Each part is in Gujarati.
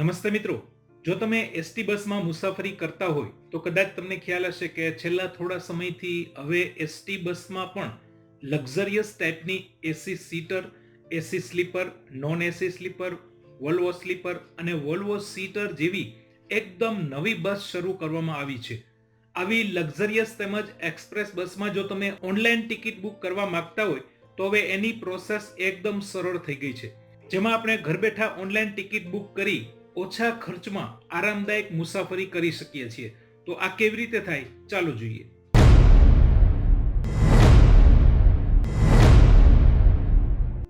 નમસ્તે મિત્રો. જો તમે એસટી બસમાં મુસાફરી કરતા હોય, તો કદાચ તમને ખ્યાલ હશે કે છેલ્લા થોડા સમયથી હવે એસટી બસમાં પણ લક્ઝરિયસ ટાઈપની AC seater AC sleeper, non AC sleeper Volvo sleeper અને વોલ્વો સીટર જેવી એકદમ નવી બસ શરૂ કરવામાં આવી છે. આવી લક્ઝરિયસ તેમજ એક્સપ્રેસ બસમાં જો તમે ઓનલાઈન ટિકિટ બુક કરવા માંગતા હોય, તો હવે એની પ્રોસેસ એકદમ સરળ થઈ ગઈ છે. જેમાં આપણે ઘર બેઠા ઓનલાઈન ટિકિટ બુક કરી ઓછા ખર્ચમાં આરામદાયક મુસાફરી કરી શકીએ છીએ. તો આ કેવી રીતે થાય? ચાલો જોઈએ.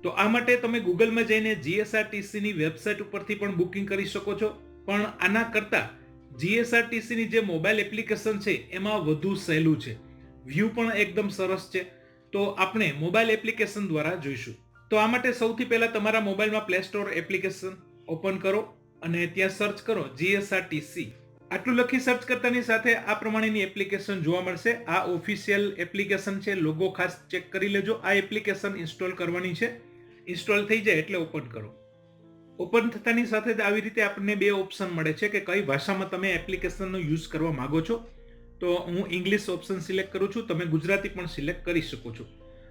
તો આ માટે તમે ગૂગલમાં જઈને જીએસઆરટીસીની વેબસાઇટ ઉપરથી પણ બુકિંગ કરી શકો છો. પણ આના કરતાં જીએસઆરટીસીની જે મોબાઈલ એપ્લિકેશન છે, એમાં વધુ સહેલું છે. વ્યૂ પણ એકદમ સરસ છે. તો આપણે મોબાઈલ એપ્લિકેશન દ્વારા જોઈશું. તો આ માટે સૌથી પહેલાં તમારા મોબાઈલમાં પ્લે સ્ટોર એપ્લિકેશન ઓપન કરો. અને ત્યાં સર્ચ કરો જીએસઆરટીસી આટલું લખી સર્ચ કરતાની સાથે આ પ્રમાણેની એપ્લિકેશન જોવા મળશે. આ ઓફિશિયલ એપ્લિકેશન છે. લોગો ખાસ ચેક કરી લેજો. આ એપ્લિકેશન ઇન્સ્ટોલ કરવાની છે. ઇન્સ્ટોલ થઈ જાય એટલે ઓપન કરો. ઓપન થતાની સાથે જ આવી રીતે આપણને બે ઓપ્શન મળે છે કે કઈ ભાષામાં તમે એપ્લિકેશનનો યુઝ કરવા માંગો છો. તો હું ઇંગ્લિશ ઓપ્શન સિલેક્ટ કરું છું. તમે ગુજરાતી પણ સિલેક્ટ કરી શકો છો.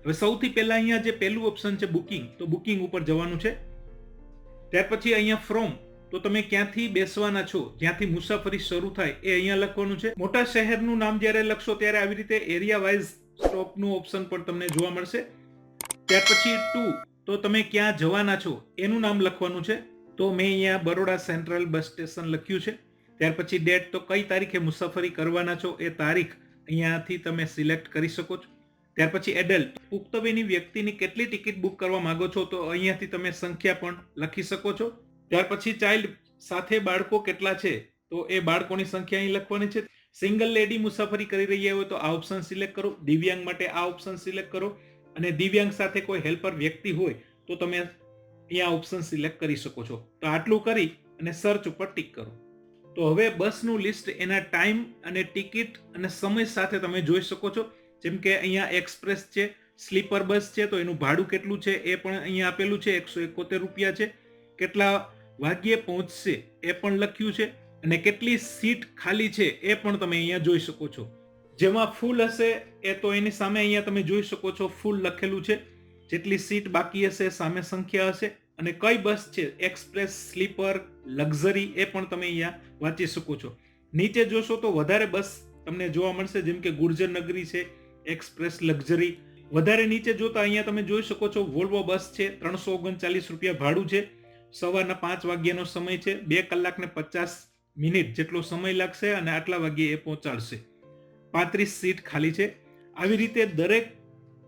હવે સૌથી પહેલાં અહીંયા જે પહેલું ઓપ્શન છે બુકિંગ તો બુકિંગ ઉપર જવાનું છે. ત્યાર પછી અહીંયા ફ્રોમ તો તમે ક્યાંથી બેસવાના છો? જ્યાંથી મુસાફરી શરૂ થાય એ અહીંયા લખવાનું છે. મોટા શહેરનું નામ જ્યારે લખશો ત્યારે આવી રીતે એરિયા વાઇઝ સ્ટોપનું ઓપ્શન પણ તમને જોવા મળશે. ત્યાર પછી ટુ, તો તમે ક્યાં જવાના છો? એનું નામ લખવાનું છે. તો મેં અહીંયા બરોડા સેન્ટ્રલ બસ સ્ટેશન લખ્યું છે. ત્યાર પછી ડેટ તો કઈ તારીખે મુસાફરી કરવાના છો એ તારીખ અહીંયાથી તમે સિલેક્ટ કરી શકો છો. ત્યાર પછી એડલ્ટ પુખ્તવયની વ્યક્તિની કેટલી ટિકિટ બુક કરવા માંગો છો તો અહીંયાથી તમે સંખ્યા પણ લખી શકો છો. ત્યાર પછી ચાઇલ્ડ સાથે બાળકો કેટલા છે, તો એ બાળકોની સંખ્યા અહીં લખવાની છે. સિંગલ લેડી મુસાફરી કરી રહ્યા હોય તો આ ઓપ્શન સિલેક્ટ કરો. દિવ્યાંગ માટે આ ઓપ્શન સિલેક્ટ કરો. અને દિવ્યાંગ સાથે કોઈ હેલ્પર વ્યક્તિ હોય તો તમે અહીંયા ઓપ્શન સિલેક્ટ કરી શકો છો. તો આટલું કરી અને સર્ચ ઉપર ટિક કરો. તો હવે બસનું લિસ્ટ એના ટાઈમ અને ટિકિટ અને સમય સાથે તમે જોઈ શકો છો. જેમ કે અહીંયા એક્સપ્રેસ છે સ્લીપર બસ છે, તો એનું ભાડું કેટલું છે એ પણ અહીંયા આપેલું છે, એકસો એકોતેર રૂપિયા છે. કેટલા વાગ્યે પહોંચશે એ પણ લખ્યું છે અને કેટલી સીટ ખાલી છે એ પણ તમે અહીંયા જોઈ શકો છો. જેમાં ફૂલ હશે એ તો એની સામે અહીંયા તમે જોઈ શકો છો ફૂલ લખેલું છે. જેટલી સીટ બાકી હશે સામે સંખ્યા હશે અને કઈ બસ છે? એક્સપ્રેસ, સ્લીપર, લક્ઝરી એ પણ તમે અહીંયા વાંચી શકો છો. નીચે જોશો તો વધારે બસ તમને જોવા મળશે જેમ કે ગુર્જર નગરી છે, એક્સપ્રેસ, લક્ઝરી. વધારે નીચે જોતા અહીંયા તમે જોઈ શકો છો, વોલ્વો બસ છે, ત્રણસો ઓગણચાલીસ રૂપિયા ભાડું છે. સવારના પાંચ વાગ્યાનો સમય છે, બે કલાક ને પચાસ મિનિટ જેટલો સમય લાગશે અને આટલા વાગ્યે એ પહોંચાડશે. પાંત્રીસ સીટ ખાલી છે. આવી રીતે દરેક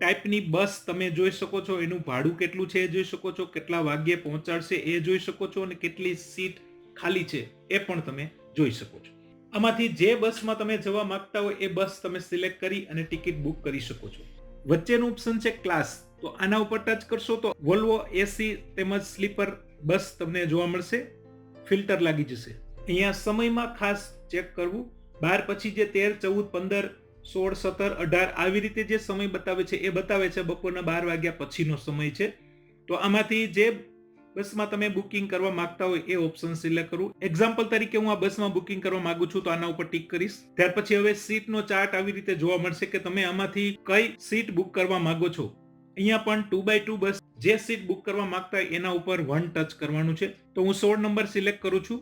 ટાઈપની બસ તમે જોઈ શકો છો, એનું ભાડું કેટલું છે એ જોઈ શકો છો, કેટલા વાગ્યે પહોંચાડશે એ જોઈ શકો છો અને કેટલી સીટ ખાલી છે એ પણ તમે જોઈ શકો છો. આમાંથી જે બસમાં તમે જવા માંગતા હોય એ બસ તમે સિલેક્ટ કરી અને ટિકિટ બુક કરી શકો છો. વચ્ચેનું ઓપ્શન છે ક્લાસ. તો આના ઉપર ટચ કરશો તો વોલ્વો એસી તેમજ સ્લીપર બસ તમને જોવા મળશે. ફિલ્ટર લાગી જશે. અહીંયા સમયમાં ખાસ ચેક કરવું. બાર પછી જે તેર, ચૌદ, પંદર, સોળ, સત્તર, અઢાર આવી રીતે જે સમય બતાવે છે એ બતાવે છે બપોરના બાર વાગ્યા પછીનો સમય છે. તો આમાંથી જે બસમાં તમે બુકિંગ કરવા માંગતા હોય એ ઓપ્શન સિલેક્ટ કરવું એક્ઝામ્પલ તરીકે હું આ બસમાં બુકિંગ કરવા માંગુ છું તો આના ઉપર ટિક કરીશ. ત્યાર પછી હવે સીટનો ચાર્ટ આવી રીતે જોવા મળશે કે તમે આમાંથી કઈ સીટ બુક કરવા માંગો છો. અહીંયા પણ ટુ બાય ટુ બસ જે સીટ બુક કરવા માંગતા હોય એના ઉપર વન ટચ કરવાનું છે. તો હું સોળ નંબર સિલેક્ટ કરું છું.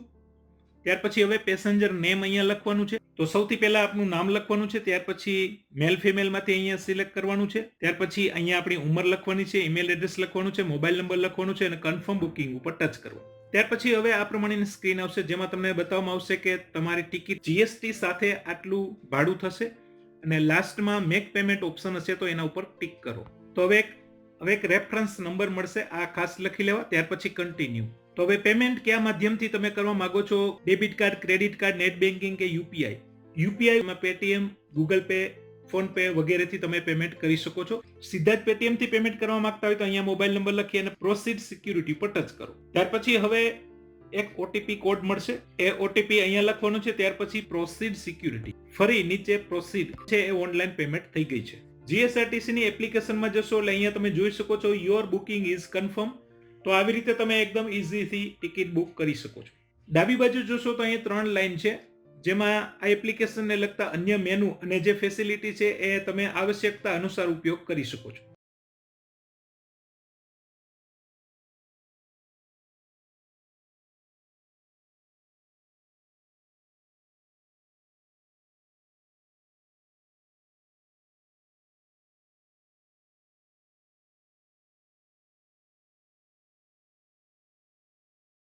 ત્યાર પછી હવે પેસેન્જર નેમ અહીંયા લખવાનું છે. તો સૌથી પહેલા આપનું નામ લખવાનું છે. ત્યાર પછી મેલ ફિમેલમાંથી અહીંયા સિલેક્ટ કરવાનું છે. ત્યાર પછી અહીંયા આપણી ઉંમર લખવાની છે ઈમેલ એડ્રેસ લખવાનું છે મોબાઈલ નંબર લખવાનું છે અને કન્ફર્મ બુકિંગ ઉપર ટચ કરવો ત્યાર પછી હવે આ પ્રમાણેની સ્ક્રીન આવશે, જેમાં તમને બતાવવામાં આવશે કે તમારી ટિકિટ જીએસટી સાથે આટલું ભાડું થશે અને લાસ્ટમાં મેક પેમેન્ટ ઓપ્શન હશે તો એના ઉપર ટિક કરો. તો હવે એક હવે એક રેફરન્સ નંબર મળશે, આ ખાસ લખી લેવા, ત્યાર પછી કન્ટિન્યુ તો હવે પેમેન્ટ કયા માધ્યમથી તમે કરવા માંગો છો? Debit card credit card net banking કે યુપીઆઈ યુપીઆઈમાં Paytm Google Pay PhonePe વગેરેથી તમે પેમેન્ટ કરી શકો છો. સીધા જ પેટીએમથી પેમેન્ટ કરવા માંગતા હોય તો અહીંયા મોબાઈલ નંબર લખી અને પ્રોસીડ સિક્યુરિટી પર ટચ કરો. ત્યાર પછી હવે એક ઓટીપી કોડ મળશે. એ ઓટીપી અહીંયા લખવાનો છે, ત્યાર પછી પ્રોસીડ સિક્યુરિટી ફરી નીચે પ્રોસીડ છે, એ ઓનલાઈન પેમેન્ટ થઈ ગઈ છે. જીએસઆરટીસી ની એપ્લિકેશનમાં જશો એટલે અહીંયા તમે જોઈ શકો છો યોર બુકિંગ ઇઝ કન્ફર્મ તો આવી રીતે તમે એકદમ ઇઝીથી ટિકિટ બુક કરી શકો છો. ડાબી બાજુ જોશો તો અહીંયા ત્રણ લાઈન છે, જેમાં આ એપ્લિકેશનને લગતા અન્ય મેનુ અને જે ફેસિલિટી છે એ તમે આવશ્યકતા અનુસાર ઉપયોગ કરી શકો છો.